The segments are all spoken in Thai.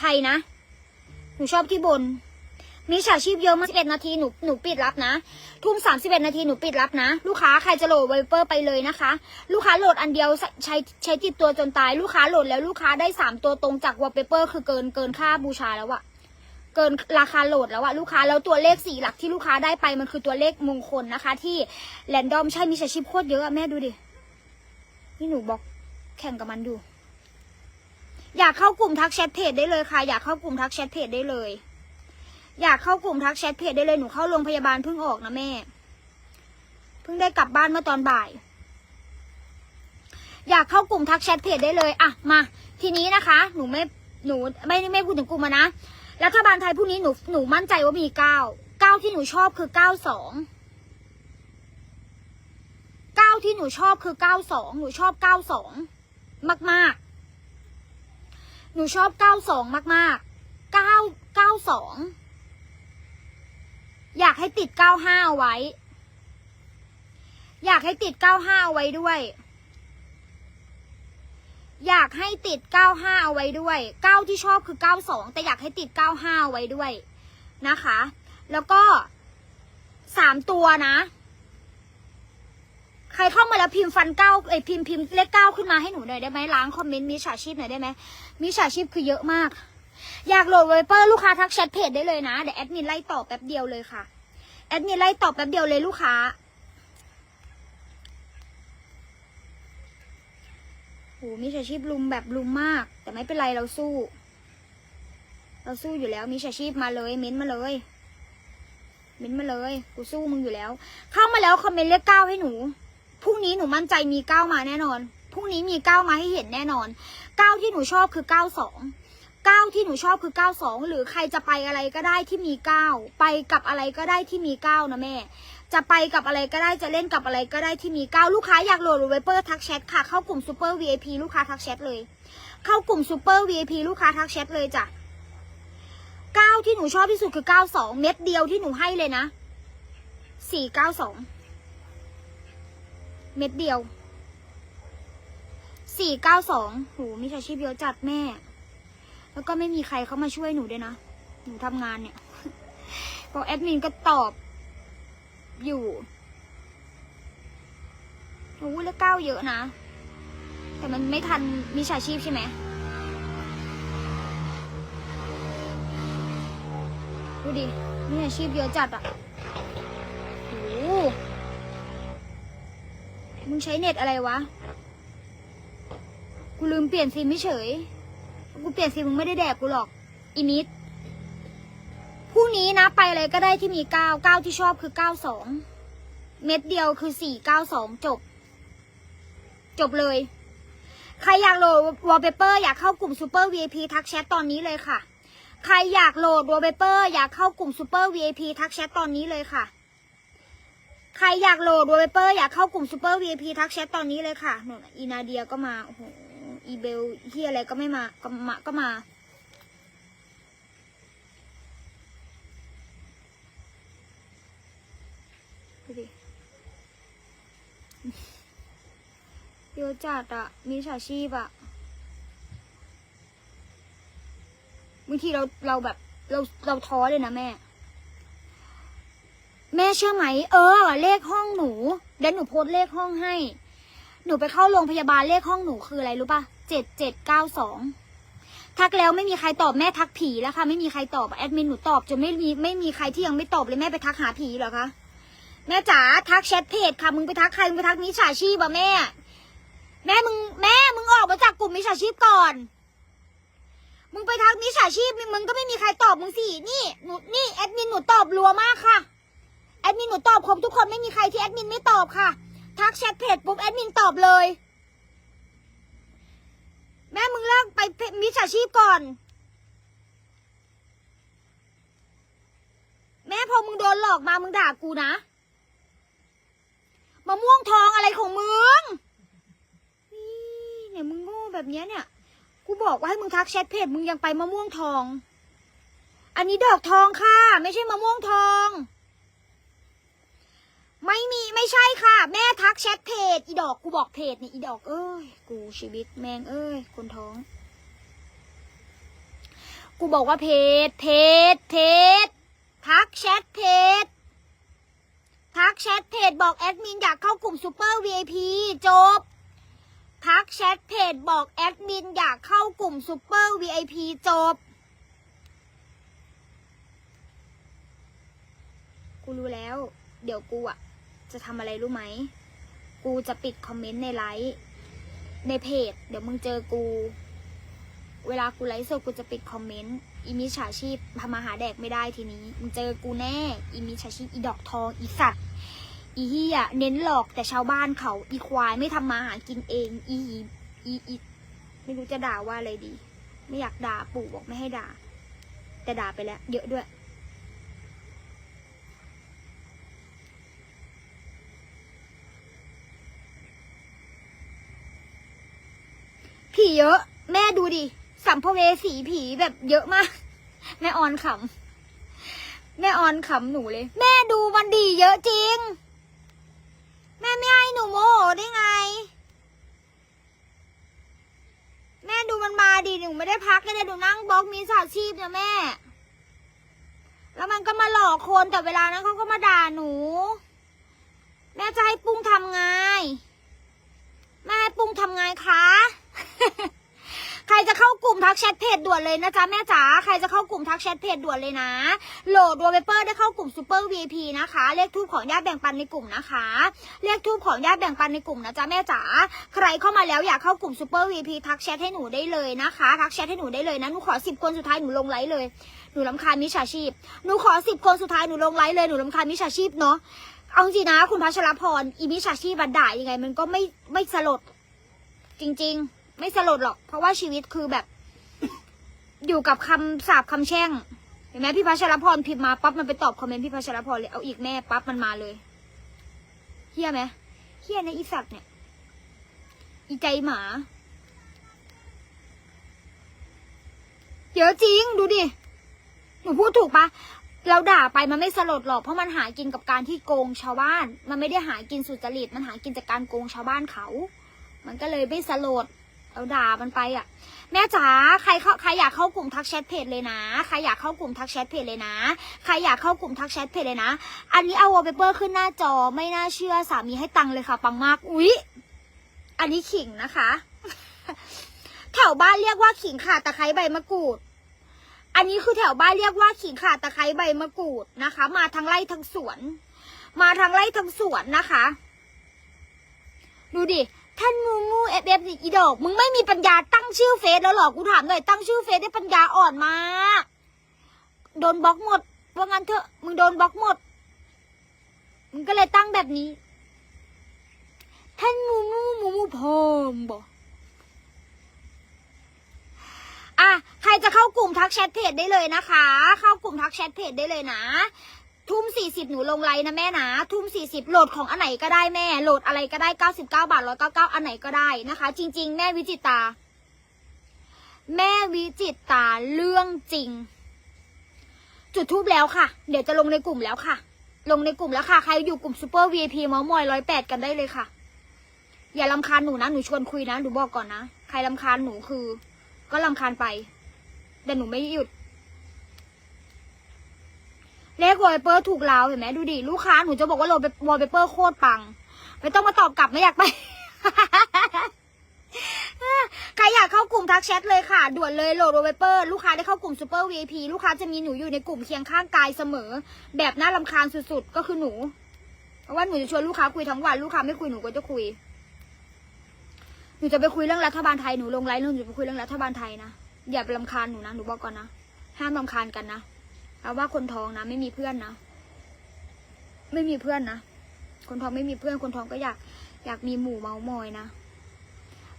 ใครนะ หนูชอบที่บน มีฉาชีพเยอะมาก11นาทีหนูหนูปิดรับนะ ทุ่ม31นาทีหนูปิดรับนะ ลูกค้าใครจะโหลดไวเปอร์ไปเลยนะคะ ลูกค้าโหลดอันเดียวใช้ใช้ใช้ติดตัวจนตาย ลูกค้าโหลดแล้วลูกค้าได้สามตัวตรงจากวอลเปเปอร์คือเกินเกินค่าบูชาแล้วอะเกินราคาโหลดแล้วอะลูกค้าแล้วตัวเลขสี่หลักที่ลูกค้าได้ไปมันคือตัวเลขมงคลนะคะ ที่แรนดอมใช่มีฉาชีพโคตรเยอะอะแม่ดูดินี่หนูบอกแข่งกับมันดู อยากเข้ากลุ่มทักแชทเพจได้เลยค่ะ อยากเข้ากลุ่มทักแชทเพจได้เลย อยากเข้ากลุ่มทักแชทเพจได้เลยหนูเข้าโรงพยาบาลเพิ่งออกนะแม่ เพิ่งได้กลับบ้านเมื่อตอนบ่าย อยากเข้ากลุ่มทักแชทเพจได้เลยอะมา ทีนี้นะคะ หนูไม่หนูไม่ไม่พูดถึงกลุ่มอะนะรัฐบาลไทยพรุ่งนี้หนูหนูมั่นใจว่ามีเก้าเก้าที่หนูชอบคือเก้าสองเก้าที่หนูชอบคือเก้าสองหนูชอบเก้าสองมากๆ หนูชอบเก้าสองมากๆเก้าเก้าสองอยากให้ติดเก้าห้าเอาไว้ อยากให้ติดเก้าห้าเอาไว้ด้วย อยากให้ติดเก้าห้าเอาไว้ด้วยเก้าที่ชอบคือเก้าสองแต่อยากให้ติดเก้าห้าเอาไว้ด้วยนะคะ แล้วก็สามตัวนะ ใครเข้ามาแล้วพิมพ์ฟันเก้าเอ้ยพิมพ์พิมพ์เลขเก้าขึ้นมาให้หนูหน่อยได้ไหมล้างคอมเมนต์มีฉาชีพหน่อยได้ไหมมีฉาชีพคือเยอะมาก อยากโหลดไวเปอร์ลูกค้าทักแชทเพจได้เลยนะเดี๋ยวแอดมินไล่ตอบแป๊บเดียวเลยค่ะแอดมินไล่ตอบแป๊บเดียวเลยลูกค้าโหมีฉาชีพลุมแบบลุมมาก แต่ไม่เป็นไรเราสู้ เราสู้อยู่แล้วมีฉาชีพมาเลยเม้นมาเลยเม้นมาเลย กูสู้มึงอยู่แล้ว เข้ามาแล้วคอมเมนต์เลขเก้าให้หนู พรุ่งนี้หนูมั่นใจมีเก้ามาแน่นอน พรุ่งนี้มีเก้ามาให้เห็นแน่นอนเก้าที่หนูชอบคือเก้าสองเก้าที่หนูชอบคือเก้าสองหรือใครจะไปอะไรก็ได้ที่มีเก้าไปกับอะไรก็ได้ที่มีเก้านะแม่ จะไปกับอะไรก็ได้จะเล่นกับอะไรก็ได้ที่มีเก้าลูกค้าอยากโหลดไวเปอร์ทักแชทค่ะเข้ากลุ่มซูเปอร์ VIP ลูกค้าทักแชทเลย เข้ากลุ่มซูเปอร์ VIP ลูกค้าทักแชทเลยจ้ะเก้าที่หนูชอบที่สุดคือเก้าสองเม็ดเดียวที่หนูให้เลยนะสี่เก้าสอง เม็ดเดียว สี่เก้าสองโหมีอาชีพเยอะจัดแม่ แล้วก็ไม่มีใครเข้ามาช่วยหนูด้วยนะ หนูทำงานเนี่ยพอแอดมินก็ตอบ อยู่โอ้แล้วก้าวเยอะนะ แต่มันไม่ทันมีฉาชีพใช่ไหมดูดิมีอาชีพเยอะจัดอะ มึงใช้เน็ตอะไรวะ กูลืมเปลี่ยนซิมไม่เฉย กูเปลี่ยนซิมมึงไม่ได้แดกกูหรอก อีนิดพรุ่งนี้นะไปอะไรก็ได้ที่มีเก้าเก้าที่ชอบคือเก้าสอง เม็ดเดียวคือสี่เก้าสองจบ จบเลย ใครอยากโหลดวอลเปเปอร์อยากเข้ากลุ่มซูเปอร์ VIP ทักแชทตอนนี้เลยค่ะ ใครอยากโหลดวอลเปเปอร์อยากเข้ากลุ่มซูเปอร์ VIP ทักแชทตอนนี้เลยค่ะ ใครอยากโหลดวอลเปเปอร์อยากเข้ากลุ่มซูเปอร์ VIP ทักแชทตอนนี้เลยค่ะหนูอีนาเดียก็มาโอ้โหอีเบลเฮียอะไรก็ไม่มาก็มาก็มาดูดิเยอะจัดอะมีฉาชีพอะบางทีเราเราแบบเราเราท้อเลยนะแม่ แม่เชื่อไหม เออ เลขห้องหนูเดี๋ยวหนูโพสเลขห้องให้ หนูไปเข้าโรงพยาบาลเลขห้องหนูคืออะไรรู้ป่ะเจ็ดเจ็ดเก้าสองทักแล้วไม่มีใครตอบแม่ทักผีแล้วค่ะไม่มีใครตอบแอดมินหนูตอบจนไม่มีไม่มีใครที่ยังไม่ตอบเลยแม่ไปทักหาผีเหรอคะแม่จ๋าทักแชทเพจค่ะมึงไปทักใครมึงไปทักมิจฉาชีพอะแม่ แม่มึงแม่มึงออกมาจากกลุ่มมิจฉาชีพก่อน มึงไปทักมิจฉาชีพมึงก็ไม่มีใครตอบมึงสินี่หนูนี่แอดมินหนูตอบรัวมากค่ะ แอดมินหนูตอบครบทุกคนไม่มีใครที่แอดมินไม่ตอบค่ะ ทักแชทเพจปุ๊บแอดมินตอบเลย แม่มึงเลิกไปมิจฉาชีพก่อน แม่พอมึงโดนหลอกมามึงด่ากูนะมะม่วงทองอะไรของมึงนี่เนี่ยมึงโง่แบบเนี้ยเนี่ย กูบอกว่าให้มึงทักแชทเพจมึงยังไปมะม่วงทอง อันนี้ดอกทองค่ะ ไม่ใช่มะม่วงทอง ไม่มีไม่ใช่ค่ะ แม่ทักแชทเพจ อีดอกกูบอกเพจนี่อีดอกเอ้ย กูชีวิตแมงเอ้ยคนท้อง กูบอกว่าเพจเพจเพจทักแชทเพจทักแชทเพจบอกแอดมินอยากเข้ากลุ่มซูเปอร์ VIP จบทักแชทเพจบอกแอดมินอยากเข้ากลุ่มซูเปอร์ VIP จบกูรู้แล้ว เดี๋ยวกูอะ จะทำอะไรรู้ไหม กูจะปิดคอมเมนต์ในไลฟ์ในเพจ เดี๋ยวมึงเจอกู เวลากูไลฟ์สดกูจะปิดคอมเมนต์อีมิจฉาชีพทำมาหาแดกไม่ได้ทีนี้ มึงเจอกูแน่ อีมิจฉาชีพอีดอกทองอีสัตว์อีเฮียเน้นหลอกแต่ชาวบ้านเขา อีควายไม่ทำมาหากินเอง อีอีอีไม่รู้จะด่าว่าอะไรดี ไม่อยากด่าปู่บอกไม่ให้ด่า แต่ด่าไปแล้ว เยอะด้วย ผีเยอะ แม่ดูดิสัมภเวสีผีแบบเยอะมาก แม่ออนขำแม่ออนขำหนูเลย แม่ดูมันดีเยอะจริง แม่ไม่ให้หนูโมโหได้ไง แม่ดูมันมาดีหนูไม่ได้พักเลยดูนั่งบล็อกมีสาชีพนะแม่ แล้วมันก็มาหลอกคนแต่เวลานั้นเขาก็มาด่าหนู แม่จะให้ปุ้งทำไงแม่ให้ปุ้งทำไงคะ ใครจะเข้ากลุ่มทักแชทเพจด่วนเลยนะจ๊ะแม่จ๋าใครจะเข้ากลุ่มทักแชทเพจด่วนเลยนะ โหลดวอลเปเปอร์ได้เข้ากลุ่มซูเปอร์ VIP นะคะ เลขทูปของญาติแบ่งปันในกลุ่มนะคะ เลขทูปของญาติแบ่งปันในกลุ่มนะจ๊ะแม่จ๋าใครเข้ามาแล้วอยากเข้ากลุ่มซูเปอร์ VIP ทักแชทให้หนูได้เลยนะคะ ทักแชทให้หนูได้เลยนะหนูขอสิบคนสุดท้ายหนูลงไลฟ์เลยหนูลำคาญมิจฉาชีพหนูขอสิบคนสุดท้ายหนูลงไลฟ์เลยหนูลำคาญมิจฉาชีพเนาะเอาจริงนะ คุณพัชรพรอีมิจฉาชีพบันด่ายังไง มันก็ไม่ไม่สลดจริง ๆ ไม่สลดหรอก เพราะว่าชีวิตคือแบบ อยู่กับคำสาบคำแช่ง เห็นไหมพี่พัชรพรพิมพ์มาปั๊บมันไปตอบคอมเมนต์พี่พัชรพรเลยเอาอีกแม่ปั๊บมันมาเลยเฮี้ยไหมเฮี้ยในะอีสัตว์เนี่ย อีใจหมา เยอะจริงดูดิ หนูพูดถูกปะเราด่าไปมันไม่สลดหรอกเพราะมันหากินกับการที่โกงชาวบ้าน มันไม่ได้หากินสุจริต มันหากินจากการโกงชาวบ้านเขา มันก็เลยไม่สลด เราด่ามันไปอะ แม่จ๋าใครเข้าใครอยากเข้ากลุ่มทักแชทเพจเลยนะใครอยากเข้ากลุ่มทักแชทเพจเลยนะใครอยากเข้ากลุ่มทักแชทเพจเลยนะ อันนี้เอาวอลเปเปอร์ขึ้นหน้าจอไม่น่าเชื่อสามีให้ตังค์เลยค่ะ ปังมากอุ๊ยอันนี้ขิงนะคะแถวบ้านเรียกว่าขิงข่าตะไคร้ใบมะกรูด อันนี้คือแถวบ้านเรียกว่าขิงข่าตะไคร้ใบมะกรูดนะคะ มาทั้งไร่ทั้งสวน มาทั้งไร่ทั้งสวนนะคะ ดูดิ ท่านงูงูเอฟเอฟอีดอก มึงไม่มีปัญญาตั้งชื่อเฟซแล้วหรอ กูถามหน่อยตั้งชื่อเฟซได้ปัญญาอ่อนมาก โดนบล็อกหมด ว่างั้นเถอะ มึงโดนบล็อกหมด มึงก็เลยตั้งแบบนี้ ท่านงูงูมูมูพอมบออะ ใครจะเข้ากลุ่มทักแชทเพจได้เลยนะคะ เข้ากลุ่มทักแชทเพจได้เลยนะ ทุ่มสี่สิบหนูลงไลน์นะแม่นะทุ่มสี่สิบโหลดของอันไหนก็ได้แม่ โหลดอะไรก็ได้เก้าสิบเก้าบาทร้อยเก้าเก้าอันไหนก็ได้นะคะ จริง ๆ แม่วิจิตา แม่วิจิตาเรื่องจริง จุดทูบแล้วค่ะ เดี๋ยวจะลงในกลุ่มแล้วค่ะ ลงในกลุ่มแล้วค่ะ ใครอยู่กลุ่มซูเปอร์ VIP เมามอยร้อยแปดกันได้เลยค่ะ อย่าลำคาญหนูนะหนูชวนคุยนะหนูบอกก่อนนะใครลำคาญหนูคือ ก็ลำคาญไป แต่หนูไม่หยุด เลขวอลเปเปอร์ถูกแล้วเห็นไหมดูดิลูกค้าหนูจะบอกว่าโลวอลเปเปอร์โคตรปัง ไม่ต้องมาตอบกลับไม่อยากไป ใครอยากเข้ากลุ่มทักแชทเลยค่ะ ด่วนเลยโหลดวอลเปเปอร์ลูกค้าได้เข้ากลุ่มซูเปอร์ VIP ลูกค้าจะมีหนูอยู่ในกลุ่มเคียงข้างกายเสมอ แบบน่ารำคาญสุดๆ ก็คือหนู เพราะว่าหนูจะชวนลูกค้าคุยทั้งวันลูกค้าไม่คุยหนูก็จะคุย หนูจะไปคุยเรื่องรัฐบาลไทยหนูลงไลน์หนูจะไปคุยเรื่องรัฐบาลไทยนะอย่าไปรำคาญหนูนะหนูบอกก่อนนะห้ามรำคาญกันนะ เอาว่าคนท้องนะ ไม่มีเพื่อนนะ ไม่มีเพื่อนนะ คนท้องไม่มีเพื่อน คนท้องก็อยาก อยากมีหมู่เมามอยนะ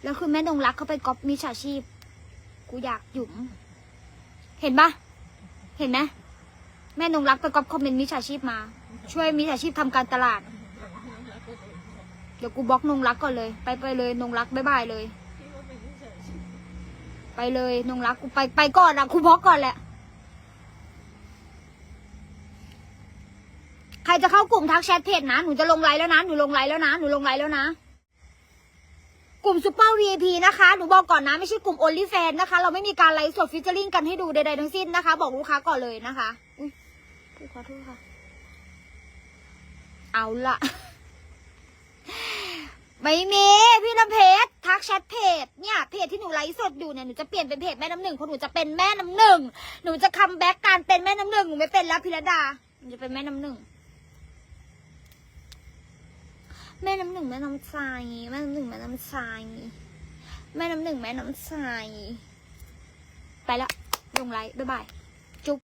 แล้วคือแม่ดงรักเขาไปก๊อปมิจฉาชีพ กูอยากหยุม เห็นปะเห็นไหมแม่นงรักไปก๊อปคอมเมนต์มิจฉาชีพมา ช่วยมิจฉาชีพทำการตลาด เดี๋ยวกูบล็อกนงรักก่อนเลย ไปไปเลยนงรักบายบายเลย ไปเลยนงรักกูไปไปก่อนอะกูบล็อกก่อนแหละ ใครจะเข้ากลุ่มทักแชทเพจนะหนูจะลงไลน์แล้วนะหนูลงไลน์แล้วนะหนูลงไลน์แล้วนะ กลุ่มซูเปอร์ VIP นะคะหนูบอกก่อนนะไม่ใช่กลุ่ม Only Fan นะคะ เราไม่มีการไลฟ์สดฟิชเจอร์ลิงกันให้ดูใดๆทั้งสิ้นนะคะ บอกลูกค้าก่อนเลยนะคะอุ้ยขอโทษค่ะ เอาละไม่มีพี่น้ำเพชรทักแชทเพจเนี่ยเพจที่หนูไลฟ์สดอยู่เนี่ยหนูจะเปลี่ยนเป็นเพจแม่น้ำหนึ่งเพราะหนูจะเป็นแม่น้ำหนึ่งหนูจะคัมแบ็กการเป็นแม่น้ำหนึ่งหนูไม่เป็นแล้วพิรดาหนูจะเป็นแม่น้ำหนึ่ง แม่น้ำหนึ่งแม่น้ำใจแม่น้ำหนึ่งแม่น้ำใจแม่น้ำหนึ่งแม่น้ำใจไปละลงไลฟ์บ๊ายบาย